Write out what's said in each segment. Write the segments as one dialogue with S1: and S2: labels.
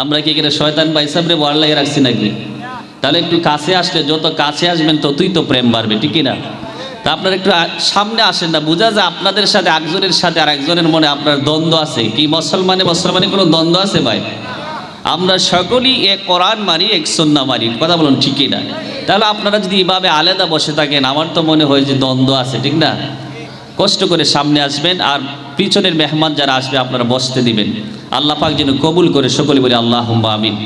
S1: আমরা কি এখানে শয়তান বা সাহেবরে বড় লাগে রাখছি নাকি? তাহলে একটু কাছে আসলে, যত কাছে আসবেন ততই তো প্রেম বাড়বে ঠিকই না তা আপনারা একটু সামনে আসেন না, বোঝা যায় আপনাদের সাথে একজনের সাথে আর একজনের মনে আপনার দ্বন্দ্ব আছে। কি মুসলমানে মুসলমানে কোনো দ্বন্দ্ব আছে ভাই? আমরা সকলেই এক কোরআন মারি এক সন্না মারি কথা বলুন ঠিকই না তাহলে আপনারা যদি এভাবে আলাদা বসে থাকেন, আমার তো মনে হয় যে দ্বন্দ্ব আছে, ঠিক না? কষ্ট করে সামনে আসবেন, আর পিছনের মেহমান যারা আসবে, আপনারা বসতে দিবেন। আল্লাহ পাক যেন কবুল করে সকলে বলি আল্লাহ হুম্বা আমিন।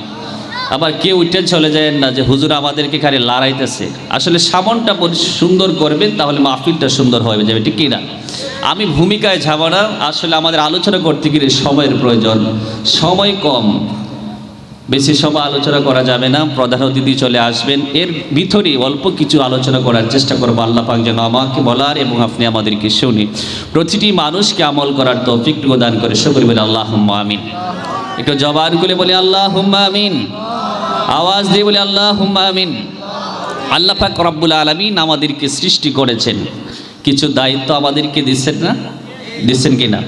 S1: আবার কেউ উঠে চলে যায় না যে হুজুর আমাদেরকে খালি লড়াইতেছে। আসলে সামনটা সুন্দর করবেন, তাহলে মাহফিলটা সুন্দর হয়ে যাবে, ঠিক কি না? আমি ভূমিকায় যাব না, আসলে আমাদের আলোচনা করতে গেলে সময়ের প্রয়োজন। সময় কম বেশি সময় আলোচনা করা যাবে না, প্রধান অতিথি চলে আসবেন। এর ভিতরে অল্প কিছু আলোচনা করার চেষ্টা করব, আল্লাহ পাক যেন আমাকে বলার এবং আপনি আমাদেরকে শুনি। প্রতিটি মানুষকে আমল করার তৌফিক দান করে সকলে বলে আল্লাহ আমিন। একটু জবান করে বলে আল্লাহ আমিন। আওয়াজ দিয়ে বলে আল্লাহ আমিন। আল্লাহ পাক রব্বুল আলমিন আমাদেরকে সৃষ্টি করেছেন। কিছু দায়িত্ব আমাদেরকে দিচ্ছেন না? দিচ্ছেন কি না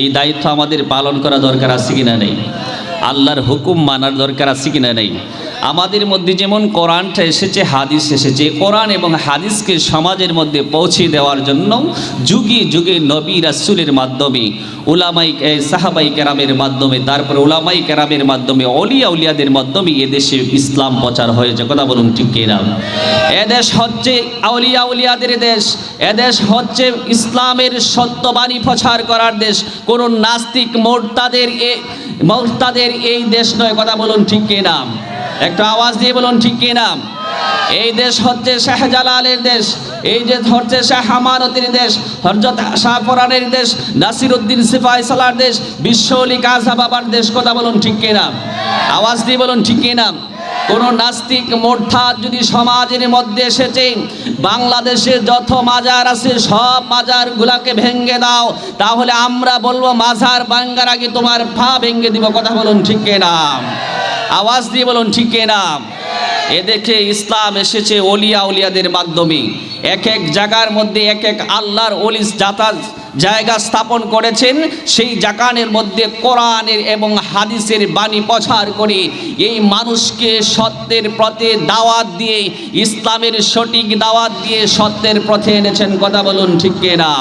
S1: এই দায়িত্ব আমাদের পালন করা দরকার আছে কিনা নেই? আল্লাহর হুকুম মানার দরকার আছে কিনা নেই? আমাদের মধ্যে যেমন কোরআনটা এসেছে, হাদিস এসেছে, কোরআন এবং হাদিসকে সমাজের মধ্যে পৌঁছে দেওয়ার জন্য যুগে যুগে নবী রাসুলের মাধ্যমে, উলামাই সাহাবাই কেরামের মাধ্যমে, তারপর উলামাই কেরামের মাধ্যমে, অলিয়া উলিয়াদের মাধ্যমে এদেশে ইসলাম প্রচার হয়েছে। কথা বলুন ঠিক কিনা? এদেশ হচ্ছে আউলিয়া উলিয়াদের দেশ এদেশ হচ্ছে ইসলামের সত্যবাণী প্রচার করার দেশ। কোন নাস্তিক মোরতাদের মোরতাদের এই দেশ নয়, কথা বলুন ঠিক কে কিনা একটা আওয়াজ দিয়ে বলুন ঠিক কে কিনা এই দেশ হচ্ছে শাহজালালের দেশ, এই যে হচ্ছে শাহ আমানতের দেশ হরজত শাহপরানের দেশ নাসির উদ্দিন সিফাই সালার দেশ বিশ্বলি কাজা বাবার দেশ, কথা বলুন ঠিক কে কিনা আওয়াজ দিয়ে বলুন ঠিক কিনা কোন নাস্তিক মোর্থাত যদি সমাজের মধ্যে এসেছে, বাংলাদেশে যত মাজার আছে, সব মাজারগুলাকে ভেঙ্গে দাও। তাহলে আমরা বলব, মাজার বাঙ্গার আগে তোমার পা ভেঙ্গে দিব। কথা বলুন ঠিক কিনা? আওয়াজ দিয়ে বলুন ঠিক এ দেখে ইসলাম এসেছে অলিয়া উলিয়াদের মাধ্যমে। এক এক জায়গার মধ্যে এক এক আল্লাহর অলিস জাতা জায়গা স্থাপন করেছেন, সেই জাকানের মধ্যে কোরআনের এবং হাদিসের বাণী প্রচার করে এই মানুষকে সত্যের পথে দাওয়াত দিয়ে, ইসলামের সঠিক দাওয়াত দিয়ে সত্যের পথে এনেছেন। কথা বলুন ঠিক না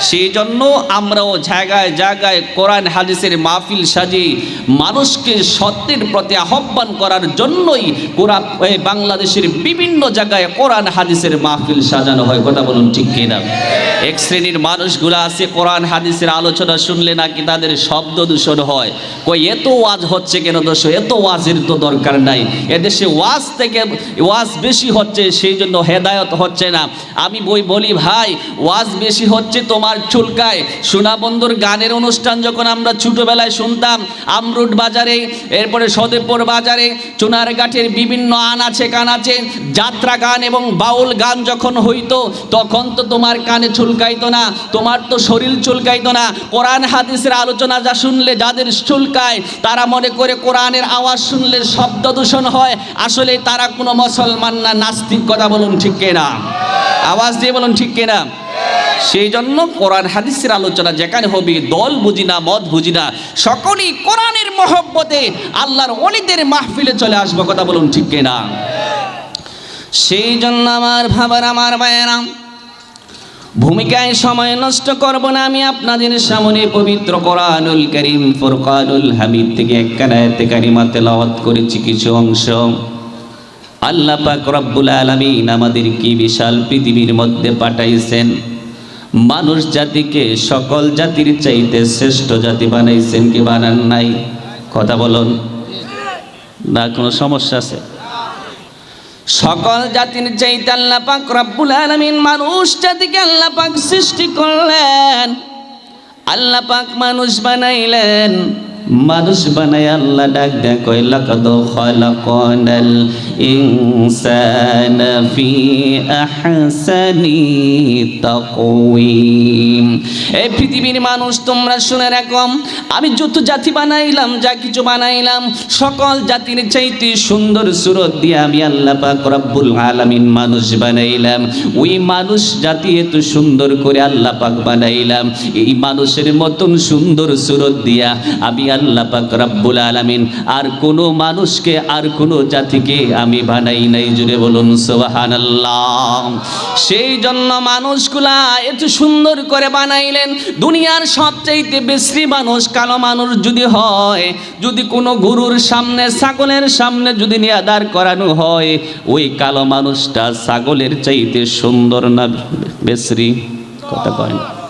S1: সেই জন্য আমরাও জায়গায় জায়গায় কোরআন, হাদিসের মাহফিল সাজি, মানুষকে সত্যের প্রতি আহ্বান করার জন্যই কোরআন বাংলাদেশের বিভিন্ন জায়গায় কোরআন, হাদিসের মাহফিল সাজানো হয়। কথা বলুন ঠিক কিনা? এক শ্রেণির মানুষগুলো আছে, কোরআন, হাদিসের আলোচনা শুনলে নাকি তাদের শব্দ দূষণ হয়। কই, এত ওয়াজ হচ্ছে কেন দোষ? এত ওয়াজের তো দরকার নাই। এদেশে ওয়াজ থেকে, ওয়াজ বেশি হচ্ছে সেই জন্য হেদায়ত হচ্ছে না। আমি বই বলি, ভাই, ওয়াজ বেশি হচ্ছে তোমার চুলকায়। সোনা বন্ধুর গানের অনুষ্ঠান যখন আমরা ছোটোবেলায় শুনতাম, আমরুট বাজারে, এরপরে সদেবপুর বাজারে চুনার চুনারঘাটের বিভিন্ন আন আছে, কান আছে, যাত্রা গান এবং বাউল গান যখন হইতো, তখন তো তোমার কানে চুলকাইতো না, তোমার তো শরীর চুলকাইতো না। কোরআন, হাদিসের আলোচনা যা শুনলে যাদের চুলকায়, তারা মনে করে কোরআনের আওয়াজ শুনলে শব্দ দূষণ হয়। আসলে তারা কোনো মুসলমান না, নাস্তিক, কথা বলুন ঠিক না আওয়াজ দিয়ে বলুন ঠিক না সেই জন্য কোরআন হাদিসের আলোচনা যেখানে হবে, দল বুঝি না মত বুঝি না সকলেই কোরআনের মহব্বতে আল্লাহর অলিদের মাহফিলে চলে আসব, কথা বলুন ঠিক না সেই জন্য আমার ভাবার, আমার বায়রাম ভূমিকায় সময় নষ্ট করব না আমি আপনাদের সামনে পবিত্র কোরআনুল করিম, ফুরকানুল হামিদ থেকে একখানায়তে কারিমা তেলাওয়াত করেছি কিছু অংশ। আল্লাহ পাক রব্বুল আলামিন আমাদের কি বিশাল পৃথিবীর মধ্যে পাঠাইছেন। মানুষ জাতিকে সকল জাতির চাইতে শ্রেষ্ঠ জাতি বানাইছেন কি বানান নাই? কথা বলুন। না, কোনো সমস্যা আছে? সকল জাতির চাইতে আল্লাহ পাক রব্বুল আলামিন মানুষ জাতিকে আল্লাহ পাক সৃষ্টি করলেন। আল্লাহ পাক মানুষ বানাইলেন। মানুষ বানাই আল্লাহ ডাক দেয়, কয়, লাকাদ খালাকানাল الإنسان في أحسن تقويم এই পৃথিবীর মানুষ তোমরা শুনে রাখো আমি যত জাতি বানাইলাম যা কিছু বানাইলাম সকল জাতির চাইতে সুন্দর সুরত দিয়ে আমি আল্লাহ পাক রব্বুল আলামিন মানুষ বানাইলাম ওই মানুষ জাতি এত সুন্দর করে আল্লাহ পাক বানাইলাম এই মানুষের মতন সুন্দর সুরত দিয়া আমি আল্লাহ পাক রব্বুল আলামিন আর কোনো মানুষকে আর কোনো জাতিকে আমি বানাই নাই, জুড়ে বলুন সুবহানাল্লাহ। সেই জন্য মানুষগুলা এত সুন্দর করে বানাইলেন, দুনিয়ার সবচাইতে বেশি মানুষ কালো মানুষ যদি হয়, যদি কোনো গরুর সামনে, ছাগলের সামনে যদি নিয়ে দাঁড় করানো হয়, ওই কালো মানুষটা ছাগলের চাইতে সুন্দর না বেশরি কথা কয় না।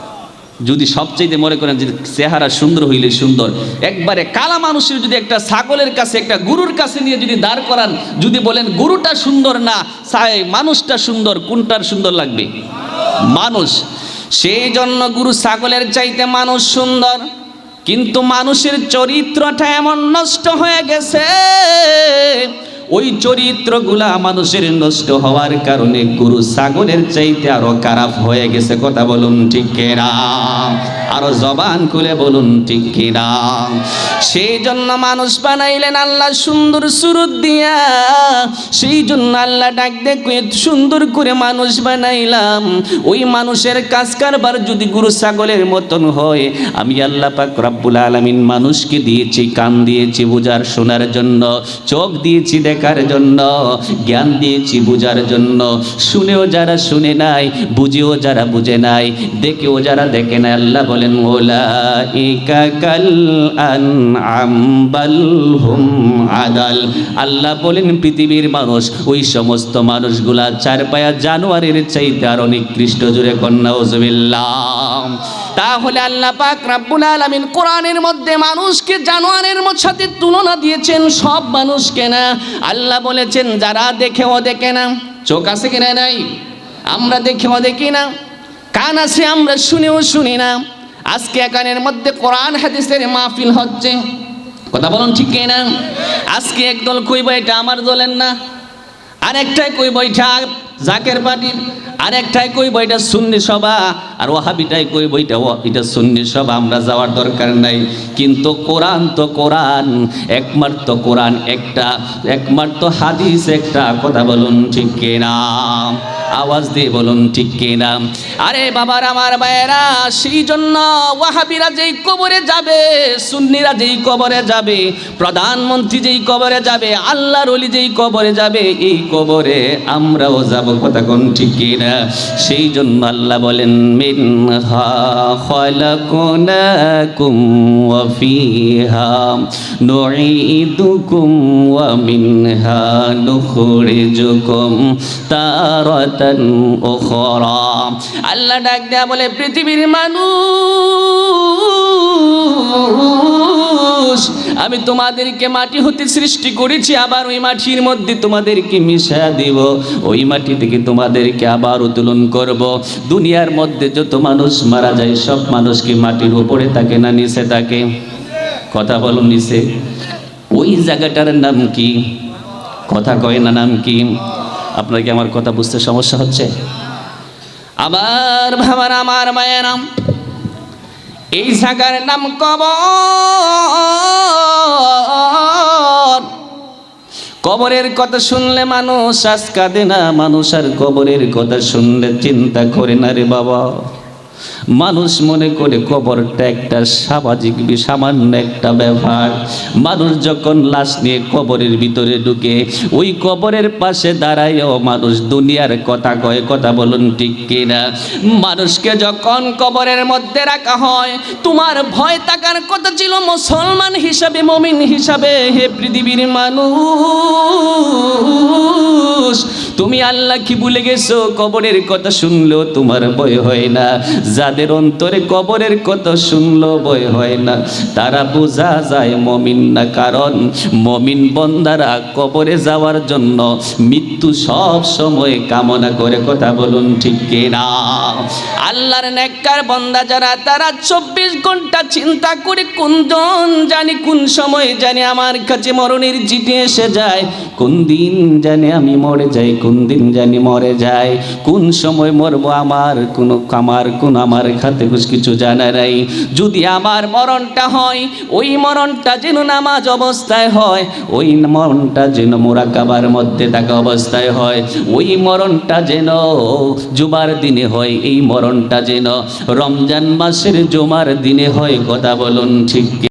S1: যদি সবচাইতে মনে করেন যে চেহারা সুন্দর হইলে সুন্দর, একবারে কালা মানুষের যদি একটা ছাগলের কাছে, একটা গুরুর কাছে নিয়ে যদি দাঁড় করান, যদি বলেন গুরুটা সুন্দর না মানুষটা সুন্দর, কোনটার সুন্দর লাগবে? মানুষ। সেই জন্য গুরু ছাগলের চাইতে মানুষ সুন্দর, কিন্তু মানুষের চরিত্রটা এমন নষ্ট হয়ে গেছে। ওই চরিত্রগুলা মানুষের নষ্ট হওয়ার কারণে গুরু ছাগলের চাইতে আরও খারাপ হয়ে গেছে, কথা বলুন ঠিক কিনা? আরও জবান খুলে বলুন, ঠিক কিনা? সেই জন্য মানুষ বানাইলেন আল্লাহ সুন্দর সুরত দিয়া। সেই জন্য আল্লাহ ডাক দেখো সুন্দর করে মানুষ বানাইলাম। ওই মানুষের কাজ কারবার যদি গুরু ছাগলের মতন হয়, আমি আল্লাহ পাক রব্বুল আলামিন মানুষকে দিয়েছি, কান দিয়েছি বুঝার, শোনার জন্য, চোখ দিয়েছি দেখার জন্য, জ্ঞান দিয়েছি বুঝার জন্য। শুনেও যারা শুনে নাই, বুঝেও যারা বুঝে নাই, দেখেও যারা দেখে নাই, আল্লাহ বলেন কাল আদাল। আল্লাহ বলেন, পৃথিবীর মানুষ, ওই সমস্ত মানুষগুলা চার পায়া জানোয়ারের চাইতে আর নিকৃষ্ট জুড়ে কন্যা ওজবিল্লাহ তাহলে আল্লাহ পাক রাব্বুল আলামিন কোরআনের মধ্যে মানুষকে জানোয়ারের সাথে তুলনা দিয়েছেন, সব মানুষকে না? আল্লাহ বলেছেন, যারা দেখেও দেখে না। চোখ আছে কিনা নাই? আমরা দেখেও দেখি না? কান আছে, আমরা শুনেও শুনি না। আজকে একানের মধ্যে কোরআন হাদিসের মাহফিল হচ্ছে। কথা বলুন ঠিক কে না আজকে একদল কইব, এটা আমার দলের না। আরেকটাই কইব, এটা জাকের পার্টির। আরেকটাই কইব, এটা সুন্নি সভা। আর ওহাবিটাই কইব, এটা এটা সুন্নি সভা, আমরা যাওয়ার দরকার নাই। কিন্তু কোরআন তো কোরআন একমাত্র কোরআন একটা একমাত্র হাদিস একটা। কথা বলুন ঠিক কে কিনা? আওয়াজ দিয়ে বলুন, ঠিক কিনা? আরে বাবার, আমার ভাইয়েরা সেই জন্য ওয়াহাবিরা যেই কবরে যাবে, সুন্নিরা যেই কবরে যাবে, প্রধানমন্ত্রী যেই কবরে যাবে, আল্লাহর অলি যেই কবরে যাবে, এই কবরে আমরাও যাব, কথা কোন ঠিক কিনা? সেই জন্য আল্লাহ বলেন মিনহা খলাকনাকুম ওয়া ফিহা নুঈদুকুম ওয়া মিনহা নুখরিজুকুম উখরা আল্লাহ ডাক দেয়া বলে, পৃথিবীর মানুষ, আমি তোমাদেরকে মাটি হতে সৃষ্টি করেছি, আবার ওই মাটির মধ্যে তোমাদেরকে মিশা দিব। ওই মাটি থেকে তোমাদেরকে আবার উত্তোলন করব। দুনিয়ার মধ্যে যত মানুষ মারা যায়, সব মানুষ কি মাটির উপরে থাকে না নিচে থাকে? কথা বলুন নিচে। ওই জায়গাটার নাম কি? কথা কয় না নাম কি? আপনার কি আমার কথা বুঝতে সমস্যা হচ্ছে? আবার ভাবার, আমার মায়ের নাম। এই জায়গার নাম কবর। কবরের কথা শুনলে মানুষ আজ কাঁদে না, মানুষ আর কবরের কথা শুনলে চিন্তা করে না রে বাবা। মানুষ মনে করে কবরটা একটা সামাজিক সামান্য একটা ব্যাপার মানুষ যখন লাশ নিয়ে কবরের ভিতরে ঢুকে, ওই কবরের পাশে দাঁড়ায়ও মানুষ দুনিয়ার কথা কয় কথা বলুন ঠিক কিনা? মানুষকে যখন কবরের মধ্যে রাখা হয়, তোমার ভয় থাকার কথা ছিল মুসলমান হিসাবে, মমিন হিসাবে, হে পৃথিবীর মানুষ। আল্লাহ কি ভুলে গেছো? কবরের কথা শুনলেও তোমার ভয় হয় না। যাদের অন্তরে কবরের কথা শুনলো ভয় হয় না, তারা বোঝা যায় মমিন না কারণ, মমিন বন্দারা কবরে যাওয়ার জন্য মৃত্যু সব সময় কামনা করে। কথা বলুন ঠিক কিনা? আল্লাহর নেককার বন্দা যারা, তারা চব্বিশ ঘণ্টা চিন্তা করে কোন কোনজন জানি কোন সময় জানি আমার কাছে মরণের চিঠি এসে যায় কোন দিন জানি আমি মরে যাই কোন দিন জানি মরে যায় কোন সময় মরবো আমার কোন আমার কোন আমার খাতে কুছ কিছু জানা নাই যদি আমার মরণটা হয়, ওই মরণটা যেন নামাজ অবস্থায় হয়, ওই মরণটা যেন মোরাকাবার মধ্যে থাকা অবস্থায় হয়, ওই মরণটা যেন জুমার দিনে হয়, এই মরণটা যেন রমজান মাসের জুমার দিনে হয়, কথা বলুন ঠিক?